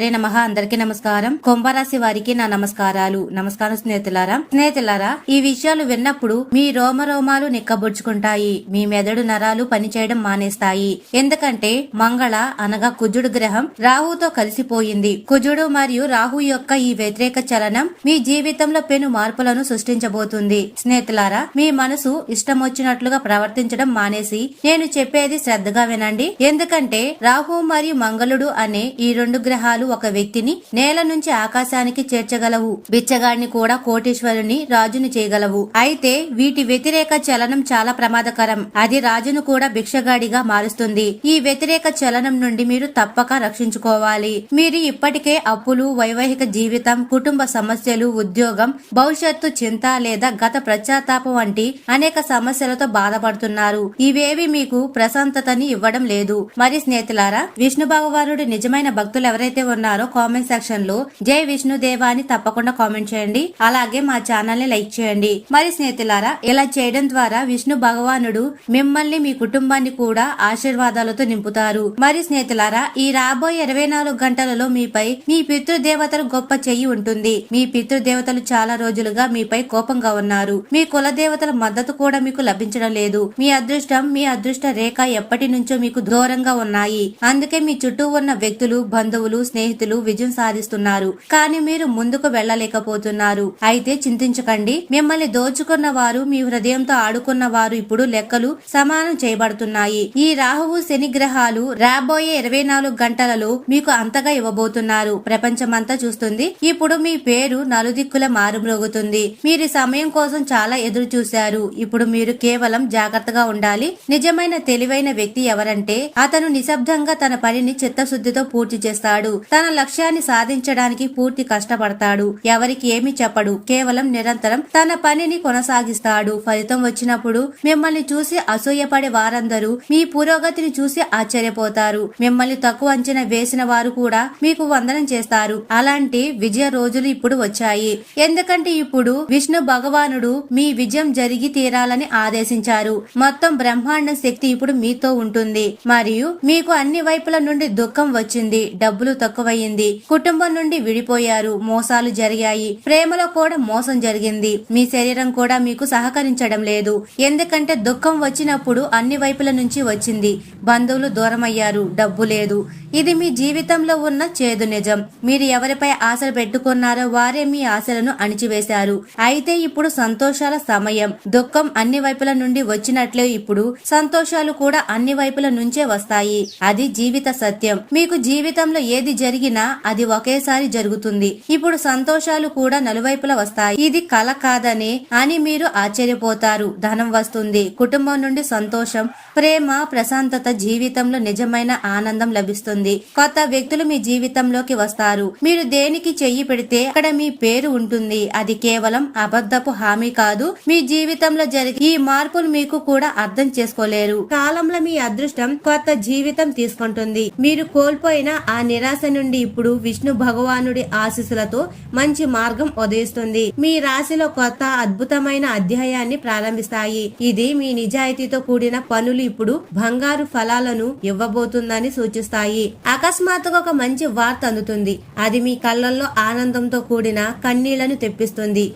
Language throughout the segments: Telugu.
హరే నమ. అందరికీ నమస్కారం. కుంభరాశి వారికి నా నమస్కారాలు. నమస్కారం స్నేహితులారా. స్నేహితులారా ఈ విషయాలు విన్నప్పుడు మీ రోమరోమాలు నిక్కబుడ్చుకుంటాయి మీ మెదడు నరాలు పనిచేయడం మానేస్తాయి. ఎందుకంటే మంగళ అనగా కుజుడు గ్రహం రాహుతో కలిసిపోయింది. కుజుడు మరియు రాహు యొక్క ఈ వ్యతిరేక చలనం మీ జీవితంలో పెను మార్పులను సృష్టించబోతుంది. స్నేహితులారా మీ మనసు ఇష్టం వచ్చినట్లుగా ప్రవర్తించడం మానేసి నేను చెప్పేది శ్రద్ధగా వినండి. ఎందుకంటే రాహు మరియు మంగళుడు అనే ఈ రెండు గ్రహాలు ఒక వ్యక్తిని నేల నుంచి ఆకాశానికి చేర్చగలవు. బిచ్చగాడిని కూడా కోటీశ్వరుని రాజుని చేయగలవు. అయితే వీటి వ్యతిరేక చలనం చాలా ప్రమాదకరం. అది రాజును కూడా భిక్షగాడిగా మారుస్తుంది. ఈ వ్యతిరేక చలనం నుండి మీరు తప్పక రక్షించుకోవాలి. మీరు ఇప్పటికే అప్పులు వైవాహిక జీవితం కుటుంబ సమస్యలు ఉద్యోగం భవిష్యత్తు చింత లేదా గత ప్రశ్చాత్తాపం వంటి అనేక సమస్యలతో బాధపడుతున్నారు. ఇవేవి మీకు ప్రశాంతతని ఇవ్వడం లేదు. మరి స్నేహితులారా విష్ణు భగవానుడి నిజమైన భక్తులు ఎవరైతే ఉన్నారో కామెంట్ సెక్షన్లో జై విష్ణు అని తప్పకుండా కామెంట్ చేయండి. అలాగే మా ఛానల్ని లైక్ చేయండి. మరి స్నేహితులారా ఇలా చేయడం ద్వారా విష్ణు భగవానుడు మిమ్మల్ని మీ కుటుంబాన్ని కూడా ఆశీర్వాదాలతో నింపుతారు. మరి స్నేహితులారా ఈ రాబోయే ఇరవై నాలుగు గంటలలో మీపై మీ పితృదేవతలు గొప్ప చెయ్యి ఉంటుంది. మీ పితృదేవతలు చాలా రోజులుగా మీపై కోపంగా ఉన్నారు. మీ కుల దేవతల మద్దతు కూడా మీకు లభించడం లేదు. మీ అదృష్టం మీ అదృష్ట రేఖ ఎప్పటి నుంచో మీకు దూరంగా ఉన్నాయి. అందుకే మీ చుట్టూ ఉన్న వ్యక్తులు బంధువులు స్నేహితులు విజయం సాధిస్తున్నారు. కానీ మీరు ముందుకు వెళ్ళలేకపోతున్నారు. అయితే చింతించకండి. మిమ్మల్ని దోచుకున్న వారు మీ హృదయంతో ఆడుకున్న వారు ఇప్పుడు లెక్కలు సమానం చేయబడుతున్నాయి. ఈ రాహువు శని గ్రహాలు రాబోయే ఇరవై నాలుగు గంటలలో మీకు అంతగా ఇవ్వబోతున్నారు. ప్రపంచమంతా చూస్తుంది. ఇప్పుడు మీ పేరు నలుదిక్కుల మారుమ్రోగుతుంది. మీరు సమయం కోసం చాలా ఎదురు చూశారు ఇప్పుడు మీరు కేవలం జాగ్రత్తగా ఉండాలి. నిజమైన తెలివైన వ్యక్తి ఎవరంటే అతను నిశ్శబ్దంగా తన పనిని చిత్తశుద్ధితో పూర్తి చేస్తాడు. తన లక్ష్యాన్ని సాధించడానికి పూర్తి కష్టపడతాడు. ఎవరికి ఏమి చెప్పడు. కేవలం నిరంతరం తన పనిని కొనసాగిస్తాడు. ఫలితం వచ్చినప్పుడు మిమ్మల్ని చూసి అసూయపడే వారందరూ మీ పురోగతిని చూసి ఆశ్చర్యపోతారు. మిమ్మల్ని తక్కువ అంచనా వేసిన వారు కూడా మీకు వందనం చేస్తారు. అలాంటి విజయ రోజులు ఇప్పుడు వచ్చాయి. ఎందుకంటే ఇప్పుడు విష్ణు భగవానుడు మీ విజయం జరిగి తీరాలని ఆదేశించారు. మొత్తం బ్రహ్మాండ శక్తి ఇప్పుడు మీతో ఉంటుంది. మరియు మీకు అన్ని వైపుల నుండి దుఃఖం వచ్చింది. డబ్బులు తక్కువ ఎక్కువయింది కుటుంబం నుండి విడిపోయారు. మోసాలు జరిగాయి. ప్రేమలో కూడా మోసం జరిగింది. మీ శరీరం కూడా మీకు సహకరించడం లేదు. ఎందుకంటే దుఃఖం వచ్చినప్పుడు అన్ని వైపుల నుంచి వచ్చింది. బంధువులు దూరమయ్యారు. డబ్బు లేదు. ఇది మీ జీవితంలో ఉన్న చేదు నిజం. మీరు ఎవరిపై ఆశలు పెట్టుకున్నారో వారే మీ ఆశలను అణిచివేశారు. అయితే ఇప్పుడు సంతోషాల సమయం. దుఃఖం అన్ని వైపుల నుండి వచ్చినట్లే ఇప్పుడు సంతోషాలు కూడా అన్ని వైపుల నుంచే వస్తాయి. అది జీవిత సత్యం. మీకు జీవితంలో ఏది జరిగినా అది ఒకేసారి జరుగుతుంది. ఇప్పుడు సంతోషాలు కూడా నలువైపులా వస్తాయి. ఇది కల కాదని అని మీరు ఆశ్చర్యపోతారు. ధనం వస్తుంది. కుటుంబం నుండి సంతోషం ప్రేమ ప్రశాంతత జీవితంలో నిజమైన ఆనందం లభిస్తుంది. కొత్త వ్యక్తులు మీ జీవితంలోకి వస్తారు. మీరు దేనికి చెయ్యి పెడితే అక్కడ మీ పేరు ఉంటుంది. అది కేవలం అబద్ధపు హామీ కాదు. మీ జీవితంలో జరిగే ఈ మార్పులు మీకు కూడా అర్థం చేసుకోలేరు. కాలంలో మీ అదృష్టం కొత్త జీవితం తీసుకుంటుంది. మీరు కోల్పోయిన ఆ నిరాశను నుండి ఇప్పుడు విష్ణు భగవానుడి ఆశీస్సులతో మంచి మార్గం ఉదయిస్తుంది. మీ రాశిలో కొత్త అద్భుతమైన అధ్యాయాన్ని ప్రారంభిస్తాయి. ఇది మీ నిజాయితీతో కూడిన పనులు ఇప్పుడు బంగారు ఫలాలను ఇవ్వబోతుందని సూచిస్తాయి. అకస్మాత్తుగా ఒక మంచి వార్త అందుతుంది. అది మీ కళ్ళల్లో ఆనందంతో కూడిన కన్నీళ్ళను తెప్పిస్తుంది.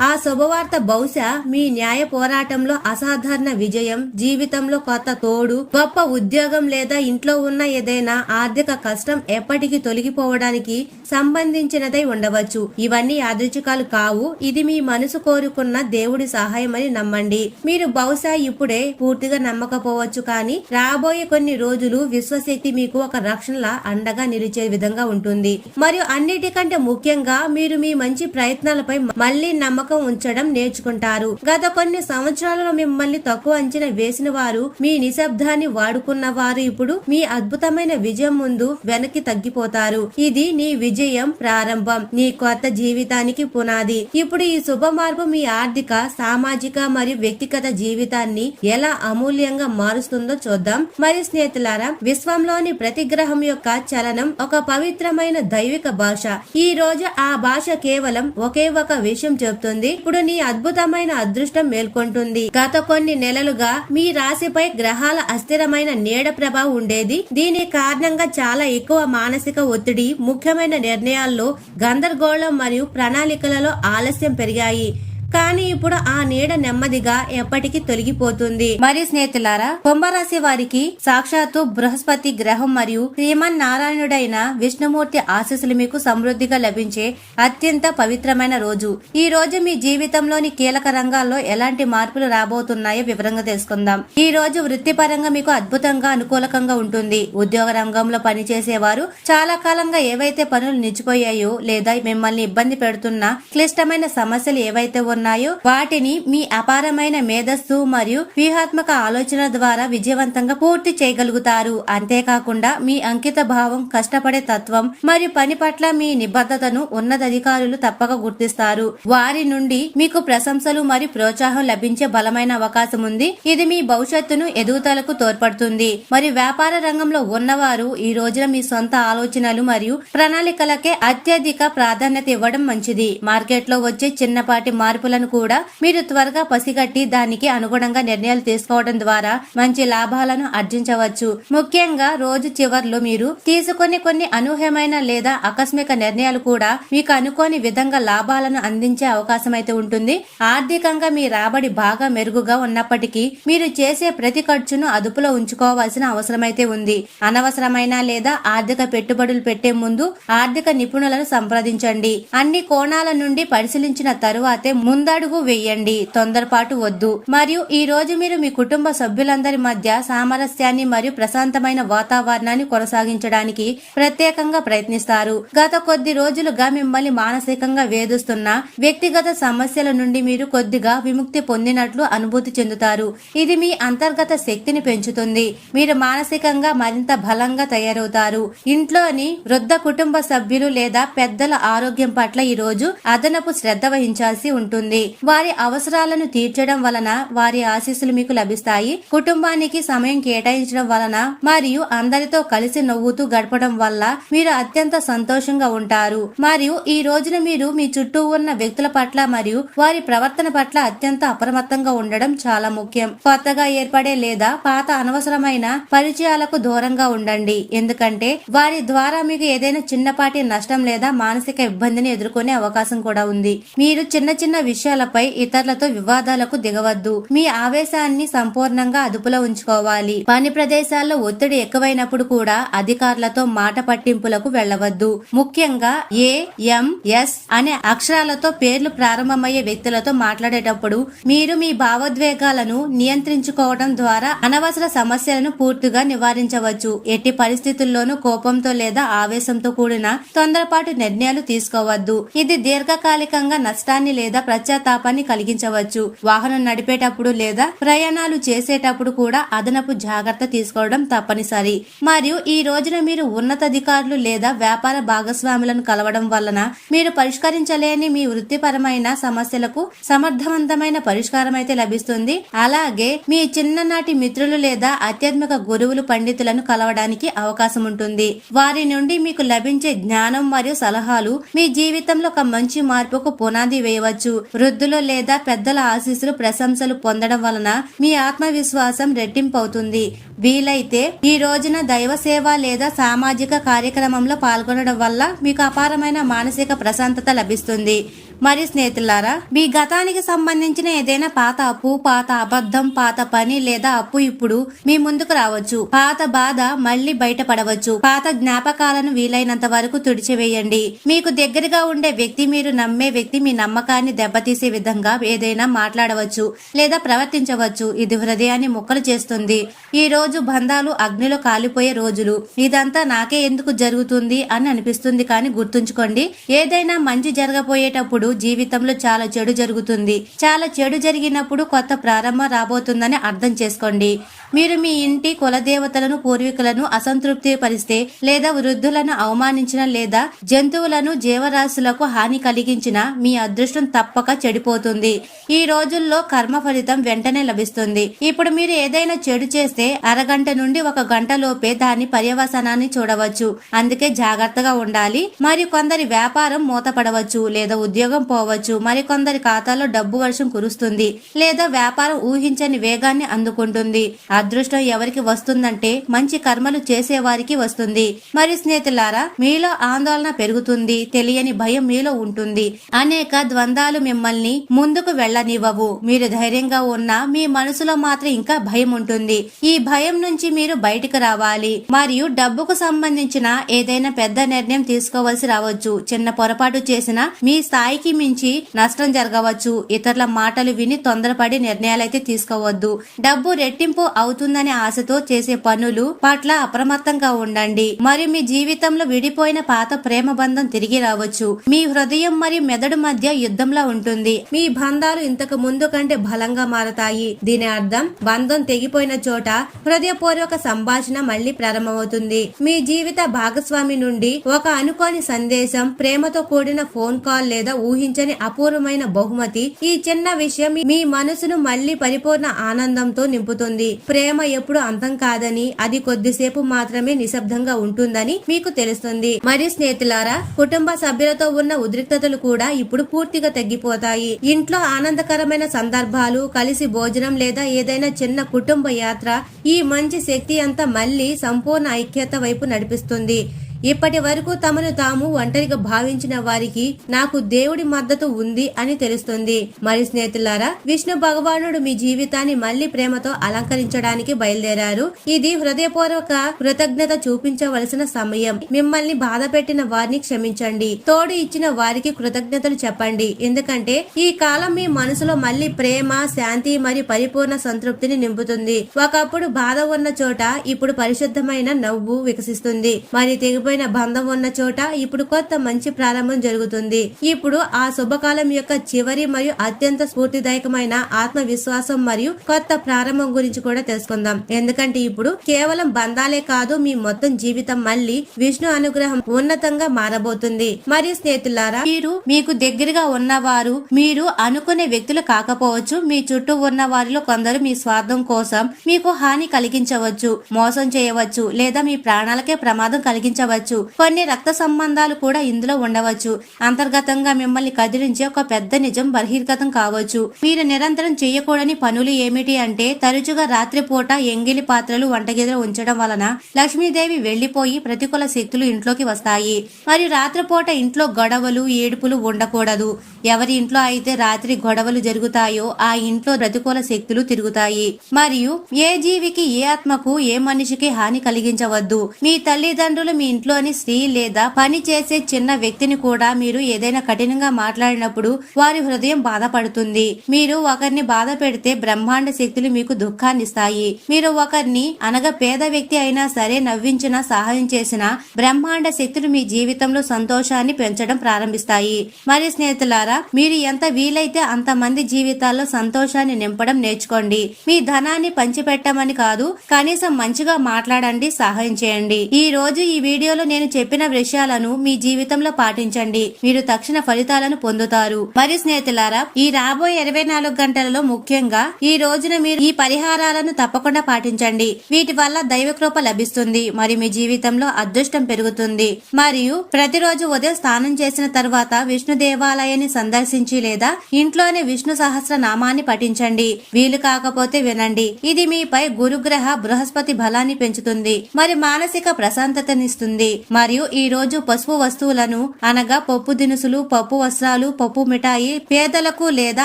ఆ శుభవార్త బహుశా మీ న్యాయ పోరాటంలో అసాధారణ విజయం జీవితంలో కొత్త తోడు గొప్ప ఉద్యోగం లేదా ఇంట్లో ఉన్న ఏదైనా ఆర్థిక కష్టం ఎప్పటికీ తొలగిపోవడానికి సంబంధించినదై ఉండవచ్చు. ఇవన్నీ యాదృచికాలు కావు. ఇది మీ మనసు కోరుకున్న దేవుడి సహాయం అని నమ్మండి. మీరు బహుశా ఇప్పుడే పూర్తిగా నమ్మకపోవచ్చు కానీ రాబోయే కొన్ని రోజులు విశ్వశక్తి మీకు ఒక రక్షణలా అండగా నిలిచే విధంగా ఉంటుంది. మరియు అన్నిటికంటే ముఖ్యంగా మీరు మీ మంచి ప్రయత్నాలపై మళ్ళీ నమ్మకం ఉంచడం నేర్చుకుంటారు. గత కొన్ని సంవత్సరాలలో మిమ్మల్ని తక్కువ అంచనా వేసిన వారు మీ నిశ్శబ్దాన్ని వాడుకున్న వారు ఇప్పుడు మీ అద్భుతమైన విజయం ముందు వెనక్కి తగ్గిపోతారు. ఇది నీ విజయం ప్రారంభం నీ కొత్త జీవితానికి పునాది. ఇప్పుడు ఈ శుభ మార్పు మీ ఆర్థిక సామాజిక మరియు వ్యక్తిగత జీవితాన్ని ఎలా అమూల్యంగా మారుస్తుందో చూద్దాం. మరి స్నేహితులారా విశ్వంలోని ప్రతి గ్రహం యొక్క చలనం ఒక పవిత్రమైన దైవిక భాష. ఈ రోజు ఆ భాష కేవలం ఒకే ఒక విషయం చెప్తుంది ఉంటుంది ఇప్పుడు నీ అద్భుతమైన అదృష్టం మేల్కొంటుంది. గత కొన్ని నెలలుగా మీ రాశిపై గ్రహాల అస్థిరమైన నీడ ప్రభావం ఉండేది. దీని కారణంగా చాలా ఎక్కువ మానసిక ఒత్తిడి ముఖ్యమైన నిర్ణయాల్లో గందరగోళం మరియు ప్రణాళికలలో ఆలస్యం పెరిగాయి. కానీ ఇప్పుడు ఆ నీడ నెమ్మదిగా ఎప్పటికీ తొలగిపోతుంది. మరి స్నేహితులారా కుంభరాశి వారికి సాక్షాత్తు బృహస్పతి గ్రహం మరియు శ్రీమన్ నారాయణుడైన విష్ణుమూర్తి ఆశీస్సులు మీకు సమృద్ధిగా లభించే అత్యంత పవిత్రమైన రోజు. ఈ రోజు మీ జీవితంలోని కీలక రంగాల్లో ఎలాంటి మార్పులు రాబోతున్నాయో వివరంగా తెలుసుకుందాం. ఈ రోజు వృత్తిపరంగా మీకు అద్భుతంగా అనుకూలకంగా ఉంటుంది. ఉద్యోగ రంగంలో పనిచేసేవారు చాలా కాలంగా ఏవైతే పనులు నిలిచిపోయాయో లేదా మిమ్మల్ని ఇబ్బంది పెడుతున్న క్లిష్టమైన సమస్యలు ఏవైతే ఉన్నాయో వాటిని మీ అపారమైన మేధస్సు మరియు వ్యూహాత్మక ఆలోచన ద్వారా విజయవంతంగా పూర్తి చేయగలుగుతారు. అంతేకాకుండా మీ అంకిత భావం కష్టపడే తత్వం మరియు పని పట్ల మీ నిబద్ధతను ఉన్నతాధికారులు తప్పక గుర్తిస్తారు. వారి నుండి మీకు ప్రశంసలు మరియు ప్రోత్సాహం లభించే బలమైన అవకాశం ఉంది. ఇది మీ భవిష్యత్తును ఎదుగుదలకు తోడ్పడుతుంది. మరియు వ్యాపార రంగంలో ఉన్నవారు ఈ రోజున మీ సొంత ఆలోచనలు మరియు ప్రణాళికలకే అత్యధిక ప్రాధాన్యత ఇవ్వడం మంచిది. మార్కెట్లో వచ్చే చిన్నపాటి మార్పులను కూడా మీరు త్వరగా పసిగట్టి దానికి అనుగుణంగా నిర్ణయాలు తీసుకోవడం ద్వారా మంచి లాభాలను ఆర్జించవచ్చు. ముఖ్యంగా రోజు చివర్లో మీరు తీసుకునే కొన్ని అనూహ్యమైన లేదా ఆకస్మిక నిర్ణయాలు కూడా మీకు అనుకోని విధంగా లాభాలను అందించే అవకాశం అయితే ఉంటుంది. ఆర్థికంగా మీ రాబడి బాగా మెరుగుగా ఉన్నప్పటికీ మీరు చేసే ప్రతి ఖర్చును అదుపులో ఉంచుకోవాల్సిన అవసరమైతే ఉంది. అనవసరమైన లేదా ఆర్థిక పెట్టుబడులు పెట్టే ముందు ఆర్థిక నిపుణులను సంప్రదించండి. అన్ని కోణాల నుండి పరిశీలించిన తరువాతే ముందడుగు వేయండి తొందరపాటు వద్దు. మరియు ఈ రోజు మీరు మీ కుటుంబ సభ్యులందరి మధ్య సామరస్యాన్ని మరియు ప్రశాంతమైన వాతావరణాన్ని కొనసాగించడానికి ప్రత్యేకంగా ప్రయత్నిస్తారు. గత కొద్ది రోజులుగా మిమ్మల్ని మానసికంగా వేధిస్తున్న వ్యక్తిగత సమస్యల నుండి మీరు కొద్దిగా విముక్తి పొందినట్లు అనుభూతి చెందుతారు. ఇది మీ అంతర్గత శక్తిని పెంచుతుంది. మీరు మానసికంగా మరింత బలంగా తయారవుతారు. ఇంట్లోని వృద్ధ కుటుంబ సభ్యులు లేదా పెద్దల ఆరోగ్యం పట్ల ఈ రోజు అదనపు శ్రద్ధ వహించాల్సి ఉంటుంది. వారి అవసరాలను తీర్చడం వలన వారి ఆశీస్సులు మీకు లభిస్తాయి. కుటుంబానికి సమయం కేటాయించడం వలన మరియు అందరితో కలిసి నవ్వుతూ గడపడం వల్ల మీరు అత్యంత సంతోషంగా ఉంటారు. మరియు ఈ రోజున మీరు మీ చుట్టూ ఉన్న వ్యక్తుల పట్ల మరియు వారి ప్రవర్తన పట్ల అత్యంత అప్రమత్తంగా ఉండడం చాలా ముఖ్యం. కొత్తగా ఏర్పడే లేదా పాత అనవసరమైన పరిచయాలకు దూరంగా ఉండండి. ఎందుకంటే వారి ద్వారా మీకు ఏదైనా చిన్నపాటి నష్టం లేదా మానసిక ఇబ్బందిని ఎదుర్కొనే అవకాశం కూడా ఉంది. మీరు చిన్న చిన్న విషయాలపై ఇతరులతో వివాదాలకు దిగవద్దు. మీ ఆవేశాన్ని సంపూర్ణంగా అదుపులో ఉంచుకోవాలి. పని ప్రదేశాల్లో ఒత్తిడి ఎక్కువైనప్పుడు కూడా అధికారులతో మాట పట్టింపులకు వెళ్ళవద్దు. ముఖ్యంగా ఏ ఎం ఎస్ అనే అక్షరాలతో పేర్లు ప్రారంభమయ్యే వ్యక్తులతో మాట్లాడేటప్పుడు మీరు మీ భావోద్వేగాలను నియంత్రించుకోవడం ద్వారా అనవసర సమస్యలను పూర్తిగా నివారించవచ్చు. ఎట్టి పరిస్థితుల్లోనూ కోపంతో లేదా ఆవేశంతో కూడిన తొందరపాటు నిర్ణయాలు తీసుకోవద్దు. ఇది దీర్ఘకాలికంగా నష్టాన్ని లేదా పశ్చాత్తాపాన్ని కలిగించవచ్చు. వాహనం నడిపేటప్పుడు లేదా ప్రయాణాలు చేసేటప్పుడు కూడా అదనపు జాగ్రత్త తీసుకోవడం తప్పనిసరి. మరియు ఈ రోజున మీరు ఉన్నతాధికారులు లేదా వ్యాపార భాగస్వాములను కలవడం వలన మీరు పరిష్కరించలేని మీ వృత్తిపరమైన సమస్యలకు సమర్థవంతమైన పరిష్కారం అయితే లభిస్తుంది. అలాగే మీ చిన్ననాటి మిత్రులు లేదా ఆధ్యాత్మిక గురువులు పండితులను కలవడానికి అవకాశం ఉంటుంది. వారి నుండి మీకు లభించే జ్ఞానం మరియు సలహాలు మీ జీవితంలో ఒక మంచి మార్పుకు పునాది వేయవచ్చు. వృద్ధులు లేదా పెద్దల ఆశీస్సులు ప్రశంసలు పొందడం వలన మీ ఆత్మవిశ్వాసం రెట్టింపు అవుతుంది వీలైతే ఈ రోజున దైవ సేవ లేదా సామాజిక కార్యక్రమంలో పాల్గొనడం వల్ల మీకు అపారమైన మానసిక ప్రశాంతత లభిస్తుంది. మరి స్నేహితులారా మీ గతానికి సంబంధించిన ఏదైనా పాత అప్పు పాత అబద్ధం పాత పని లేదా అప్పు ఇప్పుడు మీ ముందుకు రావచ్చు. పాత బాధ మళ్ళీ బయటపడవచ్చు. పాత జ్ఞాపకాలను వీలైనంత వరకు తుడిచివేయండి. మీకు దగ్గరగా ఉండే వ్యక్తి మీరు నమ్మే వ్యక్తి మీ నమ్మకాన్ని దెబ్బ తీసే విధంగా ఏదైనా మాట్లాడవచ్చు లేదా ప్రవర్తించవచ్చు. ఇది హృదయాన్ని ముక్కలు చేస్తుంది. ఈ రోజు బంధాలు అగ్నిలో కాలిపోయే రోజులు. ఇదంతా నాకే ఎందుకు జరుగుతుంది అని అనిపిస్తుంది కానీ గుర్తుంచుకోండి. ఏదైనా మంచి జరగబోయేటప్పుడు జీవితంలో చాలా చెడు జరుగుతుంది. చాలా చెడు జరిగినప్పుడు కొత్త ప్రారంభం రాబోతుందని అర్థం చేసుకోండి. మీరు మీ ఇంటి కులదేవతలను పూర్వీకులను అసంతృప్తి పరిస్తే లేదా వృద్ధులను అవమానించిన లేదా జంతువులను జీవరాశులకు హాని కలిగించిన మీ అదృష్టం తప్పక చెడిపోతుంది. ఈ రోజుల్లో కర్మ ఫలితం వెంటనే లభిస్తుంది. ఇప్పుడు మీరు ఏదైనా చెడు చేస్తే అరగంట నుండి ఒక గంట లోపే దాని పర్యవసనాన్ని చూడవచ్చు. అందుకే జాగ్రత్తగా ఉండాలి. మరి కొందరి వ్యాపారం మూతపడవచ్చు లేదా ఉద్యోగం పోవచ్చు. మరి కొందరి ఖాతాలో డబ్బు వర్షం కురుస్తుంది లేదా వ్యాపారం ఊహించని వేగాన్ని అందుకుంటుంది. అదృష్టం ఎవరికి వస్తుందంటే మంచి కర్మలు చేసేవారికి వస్తుంది. మరి స్నేహితులారా మీలో ఆందోళన పెరుగుతుంది తెలియని భయం మీలో ఉంటుంది. అనేక ద్వంద్వాలు మిమ్మల్ని ముందుకు వెళ్ళనివ్వవు. మీరు ధైర్యంగా ఉన్నా మీ మనసులో మాత్రం ఇంకా భయం ఉంటుంది. ఈ భయం నుంచి మీరు బయటకు రావాలి. మరియు డబ్బుకు సంబంధించిన ఏదైనా పెద్ద నిర్ణయం తీసుకోవాల్సి రావచ్చు. చిన్న పొరపాటు చేసిన మీ స్థాయికి మించి నష్టం జరగవచ్చు. ఇతరుల మాటలు విని తొందరపడి నిర్ణయాలైతే తీసుకోవద్దు. డబ్బు రెట్టింపు అవుతుందనే ఆశతో చేసే పనులు పట్ల అప్రమత్తంగా ఉండండి. మరియు మీ జీవితంలో విడిపోయిన పాత ప్రేమ బంధం తిరిగి రావచ్చు. మీ హృదయం మరియు మెదడు మధ్య యుద్ధంలా ఉంటుంది. మీ బంధాలు ఇంతకు ముందు కంటే బలంగా మారతాయి. దీని అర్థం బంధం తెగిపోయిన చోట హృదయపూర్వక సంభాషణ మళ్ళీ ప్రారంభమవుతుంది. మీ జీవిత భాగస్వామి నుండి ఒక అనుకోని సందేశం ప్రేమతో కూడిన ఫోన్ కాల్ లేదా ఊహించని అపూర్వమైన బహుమతి ఈ చిన్న విషయం మీ మనసును మళ్ళీ పరిపూర్ణ ఆనందంతో నింపుతుంది. ప్రేమ ఎప్పుడు అంతం కాదని అది కొద్దిసేపు మాత్రమే నిశ్శబ్దంగా ఉంటుందని మీకు తెలుస్తుంది. మరి స్నేహితులారా కుటుంబ సభ్యులతో ఉన్న ఉద్రిక్తతలు కూడా ఇప్పుడు పూర్తిగా తగ్గిపోతాయి. ఇంట్లో ఆనందకరమైన సందర్భాలు కలిసి భోజనం లేదా ఏదైనా చిన్న కుటుంబ యాత్ర ఈ మంచి శక్తి అంతా మళ్ళీ సంపూర్ణ ఐక్యత వైపు నడిపిస్తుంది. ఇప్పటి వరకు తమను తాము ఒంటరిగా భావించిన వారికి నాకు దేవుడి మద్దతు ఉంది అని తెలుస్తుంది. మరి స్నేహితులారా విష్ణు భగవానుడు మీ జీవితాన్ని మళ్ళీ ప్రేమతో అలంకరించడానికి బయలుదేరారు. ఇది హృదయపూర్వక కృతజ్ఞత చూపించవలసిన సమయం. మిమ్మల్ని బాధ పెట్టిన వారిని క్షమించండి. తోడు ఇచ్చిన వారికి కృతజ్ఞతలు చెప్పండి. ఎందుకంటే ఈ కాలం మీ మనసులో మళ్ళీ ప్రేమ శాంతి మరియు పరిపూర్ణ సంతృప్తిని నింపుతుంది. ఒకప్పుడు బాధ ఉన్న చోట ఇప్పుడు పరిశుద్ధమైన నవ్వు వికసిస్తుంది. మరి తెగిపోయిన బంధం ఉన్న చోట ఇప్పుడు కొత్త మంచి ప్రారంభం జరుగుతుంది. ఇప్పుడు ఆ శుభకాలం యొక్క చివరి మరియు అత్యంత స్ఫూర్తిదాయకమైన ఆత్మవిశ్వాసం మరియు కొత్త ప్రారంభం గురించి కూడా తెలుసుకుందాం. ఎందుకంటే ఇప్పుడు కేవలం బంధాలే కాదు మీ మొత్తం జీవితం మళ్ళీ విష్ణు అనుగ్రహం ఉన్నతంగా మారబోతుంది. మరియు స్నేహితులారా మీరు మీకు దగ్గరగా ఉన్నవారు మీరు అనుకునే వ్యక్తులు కాకపోవచ్చు. మీ చుట్టూ ఉన్న వారిలో కొందరు మీ స్వార్థం కోసం మీకు హాని కలిగించవచ్చు మోసం చేయవచ్చు లేదా మీ ప్రాణాలకే ప్రమాదం కలిగించవచ్చు. కొన్ని రక్త సంబంధాలు కూడా ఇందులో ఉండవచ్చు. అంతర్గతంగా మిమ్మల్ని కదిలించే ఒక పెద్ద నిజం బహిర్గతం కావచ్చు. మీరు నిరంతరం చేయకూడని పనులు ఏమిటి అంటే తరచుగా రాత్రిపూట ఎంగిలి పాత్రలు వంటగదిలో ఉంచడం వలన లక్ష్మీదేవి వెళ్ళిపోయి ప్రతికూల శక్తులు ఇంట్లోకి వస్తాయి. మరియు రాత్రిపూట ఇంట్లో గొడవలు ఏడుపులు ఉండకూడదు. ఎవరి ఇంట్లో అయితే రాత్రి గొడవలు జరుగుతాయో ఆ ఇంట్లో ప్రతికూల శక్తులు తిరుగుతాయి. మరియు ఏ జీవికి ఏ ఆత్మకు ఏ మనిషికి హాని కలిగించవద్దు. మీ తల్లిదండ్రులు మీ ఇంట్లో ఇంట్లోని స్త్రీ లేదా పని చేసే చిన్న వ్యక్తిని కూడా మీరు ఏదైనా కఠినంగా మాట్లాడినప్పుడు వారి హృదయం బాధపడుతుంది. మీరు ఒకరిని బాధ పెడితే బ్రహ్మాండ శక్తులు మీకు దుఃఖాన్ని ఇస్తాయి. మీరు ఒకరిని అనగా పేద వ్యక్తి అయినా సరే నవ్వించిన సహాయం చేసిన బ్రహ్మాండ శక్తులు మీ జీవితంలో సంతోషాన్ని పెంచడం ప్రారంభిస్తాయి. మరి స్నేహితులారా మీరు ఎంత వీలైతే అంత మంది జీవితాల్లో సంతోషాన్ని నింపడం నేర్చుకోండి. మీ ధనాన్ని పంచిపెట్టమని కాదు కనీసం మంచిగా మాట్లాడండి సహాయం చేయండి. ఈ రోజు ఈ వీడియోలో నేను చెప్పిన విషయాలను మీ జీవితంలో పాటించండి. మీరు తక్షణ ఫలితాలను పొందుతారు. మరి స్నేహితులారా ఈ రాబోయే ఇరవై నాలుగు గంటలలో ముఖ్యంగా ఈ రోజున మీరు ఈ పరిహారాలను తప్పకుండా పాటించండి. వీటి వల్ల దైవకృప లభిస్తుంది. మరియు మీ జీవితంలో అదృష్టం పెరుగుతుంది. మరియు ప్రతిరోజు ఉదయం స్నానం చేసిన తర్వాత విష్ణు దేవాలయాన్ని సందర్శించి లేదా ఇంట్లోనే విష్ణు సహస్ర నామాన్ని పఠించండి. వీలు కాకపోతే వినండి. ఇది మీపై గురుగ్రహ బృహస్పతి బలాన్ని పెంచుతుంది. మరి మానసిక ప్రశాంతతనిస్తుంది. మరియు ఈ రోజు పసుపు వస్తువులను అనగా పప్పు దినుసులు పప్పు వస్త్రాలు పప్పు మిఠాయి పేదలకు లేదా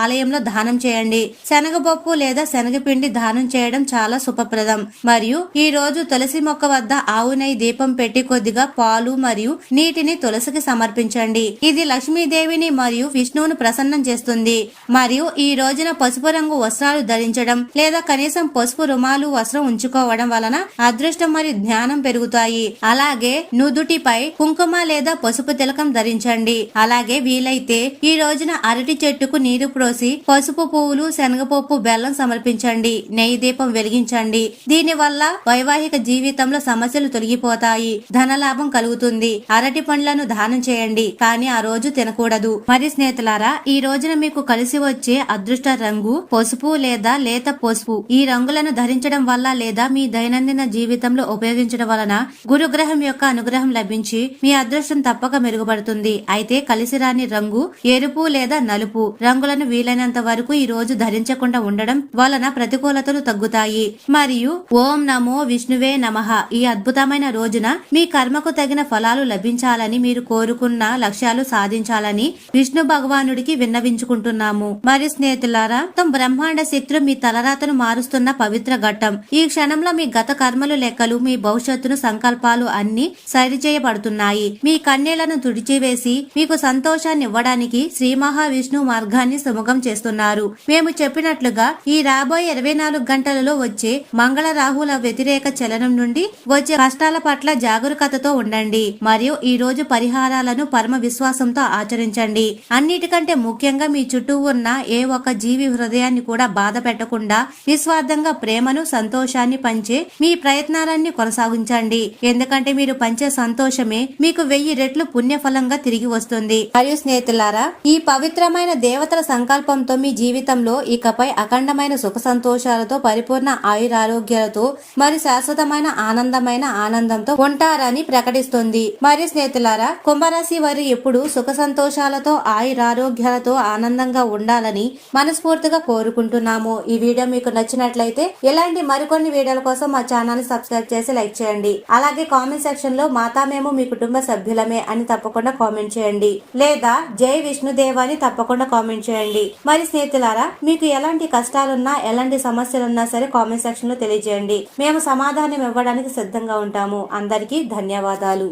ఆలయంలో దానం చేయండి. శనగపప్పు లేదా శనగపిండి దానం చేయడం చాలా శుభప్రదం. మరియు ఈ రోజు తులసి మొక్క వద్ద ఆవు నెయ్యి దీపం పెట్టి కొద్దిగా పాలు మరియు నీటిని తులసికి సమర్పించండి. ఇది లక్ష్మీదేవిని మరియు విష్ణువును ప్రసన్నం చేస్తుంది. మరియు ఈ రోజున పసుపు రంగు వస్త్రాలు ధరించడం లేదా కనీసం పసుపు రుమాలు వస్త్రం ఉంచుకోవడం వలన అదృష్టం మరియు జ్ఞానం పెరుగుతాయి. అలాగే అలాగే నుదుటిపై కుంకుమ లేదా పసుపు తిలకం ధరించండి. అలాగే వీలైతే ఈ రోజున అరటి చెట్టుకు నీరు ప్రోసి పసుపు పువ్వులు శనగపప్పు బెల్లం సమర్పించండి. నెయ్యి దీపం వెలిగించండి. దీని వల్ల వైవాహిక జీవితంలో సమస్యలు తొలగిపోతాయి. ధనలాభం కలుగుతుంది. అరటి పండ్లను దానం చేయండి. కానీ ఆ రోజు తినకూడదు. మరి స్నేహితులారా ఈ రోజున మీకు కలిసి వచ్చే అదృష్ట రంగు పసుపు లేదా లేత పసుపు. ఈ రంగులను ధరించడం వల్ల లేదా మీ దైనందిన జీవితంలో ఉపయోగించడం వలన గురుగ్రహం యొక్క అనుగ్రహం లభించి మీ అదృష్టం తప్పక మెరుగుపడుతుంది. అయితే కలిసి రాని రంగు ఎరుపు లేదా నలుపు రంగులను వీలైనంత వరకు ఈ రోజు ధరించకుండా ఉండడం వలన ప్రతికూలతలు తగ్గుతాయి. మరియు ఓం నమో విష్ణువే నమః. ఈ అద్భుతమైన రోజున మీ కర్మకు తగిన ఫలాలు లభించాలని మీరు కోరుకున్న లక్ష్యాలు సాధించాలని విష్ణు భగవానుడికి విన్నవించుకుంటున్నాము. మరి స్నేహితులారా తమ బ్రహ్మాండ శక్తులు మీ తలరాతను మారుస్తున్న పవిత్ర ఘట్టం. ఈ క్షణంలో మీ గత కర్మలు లెక్కలు మీ భవిష్యత్తును సంకల్పాలు అన్ని సరిచేయబడుతున్నాయి. మీ కన్నీళ్ళను తుడిచివేసి మీకు సంతోషాన్ని ఇవ్వడానికి శ్రీ మహావిష్ణు మార్గాన్ని సుముఖం చేస్తున్నారు. మేము చెప్పినట్లుగా ఈ రాబోయే ఇరవై నాలుగు గంటలలో వచ్చే మంగళ రాహుల వ్యతిరేక చలనం నుండి వచ్చే కష్టాల పట్ల జాగరూకతతో ఉండండి. మరియు ఈ రోజు పరిహారాలను పరమ విశ్వాసంతో ఆచరించండి. అన్నిటికంటే ముఖ్యంగా మీ చుట్టూ ఉన్న ఏ ఒక్క జీవి హృదయాన్ని కూడా బాధ పెట్టకుండా నిస్వార్థంగా ప్రేమను సంతోషాన్ని పంచే మీ ప్రయత్నాలన్నీ కొనసాగించండి. ఎందుకంటే మీరు పంచే సంతోషమే మీకు వెయ్యి రెట్లు పుణ్యఫలంగా తిరిగి వస్తుంది. మరియు స్నేహితులారా ఈ పవిత్రమైన దేవతల సంకల్పంతో మీ జీవితంలో ఇకపై అఖండమైన సుఖ సంతోషాలతో పరిపూర్ణ ఆయురారోగ్యాలతో మరి శాశ్వతమైన ఆనందమైన ఆనందంతో ఉంటారని ప్రకటిస్తుంది. మరి స్నేహితులారా కుంభరాశి వారు ఎప్పుడు సుఖ సంతోషాలతో ఆయురారోగ్యాలతో ఆనందంగా ఉండాలని మనస్ఫూర్తిగా కోరుకుంటున్నాము. ఈ వీడియో మీకు నచ్చినట్లయితే ఇలాంటి మరికొన్ని వీడియోల కోసం మా ఛానల్ సబ్స్క్రైబ్ చేసి లైక్ చేయండి. అలాగే కామెంట్ సెక్షన్ లో మాతా మేము మీ కుటుంబ సభ్యులమే అని తప్పకుండా కామెంట్ చేయండి. లేదా జై విష్ణుదేవ అని తప్పకుండా కామెంట్ చేయండి. మరి స్నేహితులారా మీకు ఎలాంటి కష్టాలున్నా ఎలాంటి సమస్యలున్నా సరే కామెంట్ సెక్షన్లో తెలియజేయండి. మేము సమాధానం ఇవ్వడానికి సిద్ధంగా ఉంటాము. అందరికీ ధన్యవాదాలు.